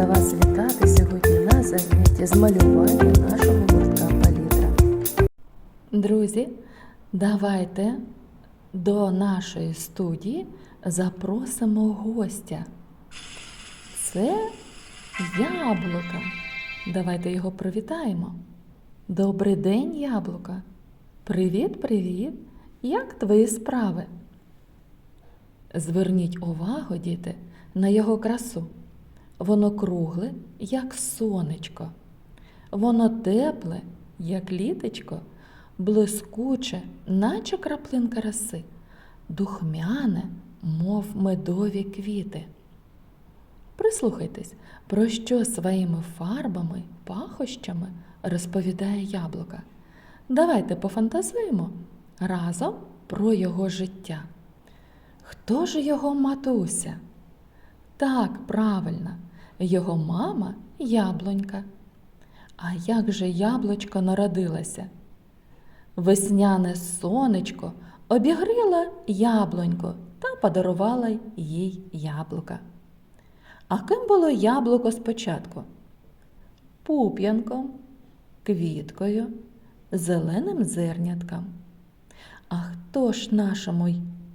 рада вас вітати сьогодні на занятті з малювання нашого гуртка палітра. Друзі, давайте до нашої студії запросимо гостя. Це яблука. Давайте його привітаємо. Добрий день, яблука! Привіт-привіт! Як твої справи? Зверніть увагу, діти, на його красу. Воно кругле, як сонечко. Воно тепле, як літечко, блискуче, наче краплинка роси, духмяне, мов медові квіти. Прислухайтесь, про що своїми фарбами, пахощами розповідає яблука. Давайте пофантазуємо разом про його життя. Хто ж його матуся? Так, правильно, його мама яблунька. А як же яблучко народилося? Весняне сонечко обігріло яблунько та подарувала їй яблука. А ким було яблуко спочатку? Пуп'янком, квіткою, зеленим зернятком. А хто ж нашому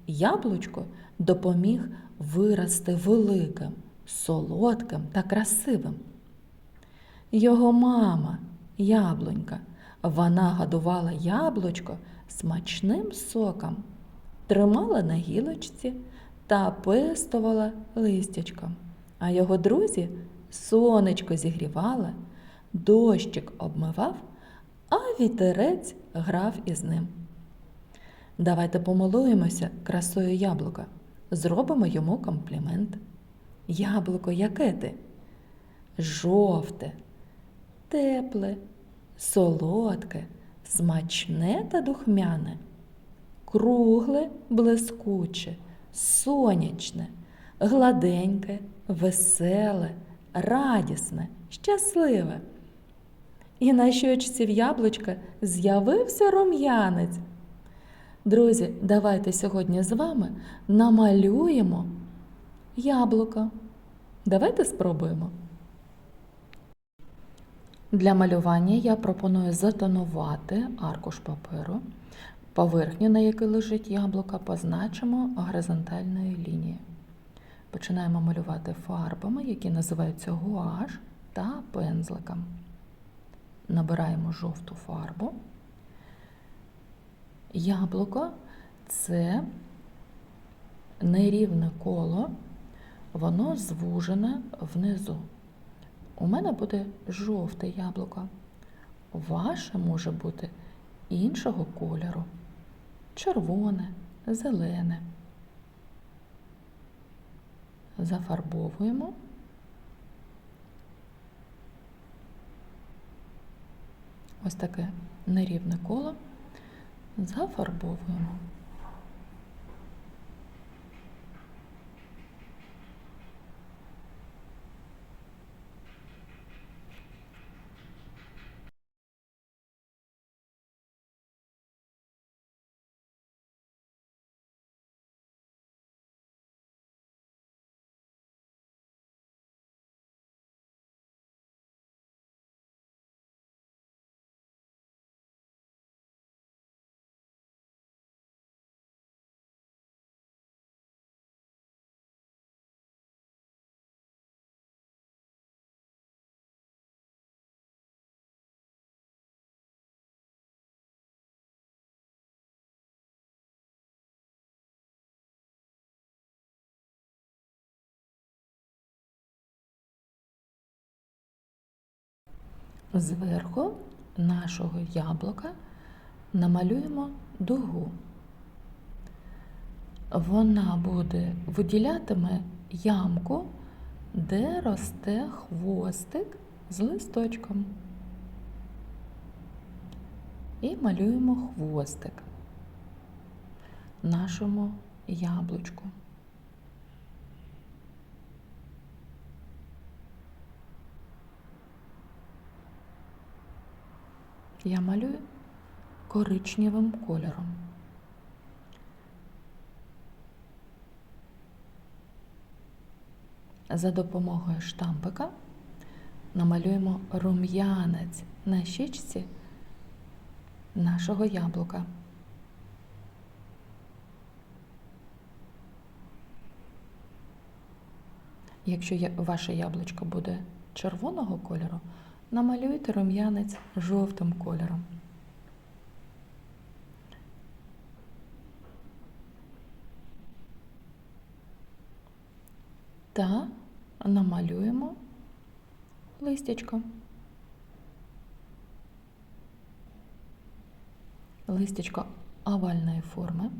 яблучку допоміг вирости великим, солодким та красивим? Його мама, яблунька, вона годувала яблучко смачним соком, тримала на гілочці та пестувала листячком. А його друзі сонечко зігрівали, дощик обмивав, а вітерець грав із ним. Давайте помилуємося красою яблука, зробимо йому комплімент. Яблуко, яке ти? Жовте, тепле, солодке, смачне та духмяне, кругле, блискуче, сонячне, гладеньке, веселе, радісне, щасливе. І на щочці в яблучка з'явився рум'янець. Друзі, давайте сьогодні з вами намалюємо яблуко. Давайте спробуємо. Для малювання я пропоную затонувати аркуш паперу. Поверхню, на якій лежить яблуко, позначимо горизонтальною лінією. Починаємо малювати фарбами, які називаються гуаш та пензликом. Набираємо жовту фарбу. Яблуко це нерівне коло, воно звужене внизу. У мене буде жовте яблуко. Ваше може бути іншого кольору. Червоне, зелене. Зафарбовуємо. Ось таке нерівне коло. Зафарбовуємо. Зверху нашого яблука намалюємо дугу. Вона буде виділятиме ямку, де росте хвостик з листочком. І малюємо хвостик нашому яблучку. Я малюю коричневим кольором. За допомогою штампика намалюємо рум'янець на щічці нашого яблука. Якщо ваше яблучко буде червоного кольору, намалюйте рум'янець жовтим кольором. Та намалюємо листячко. Листячко овальної форми.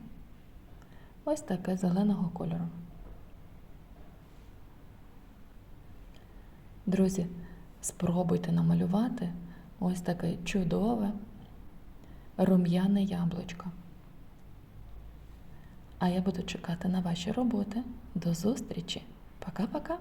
Ось таке зеленого кольору. Друзі, спробуйте намалювати ось таке чудове рум'яне яблучко. А я буду чекати на ваші роботи. До зустрічі! Пока-пока!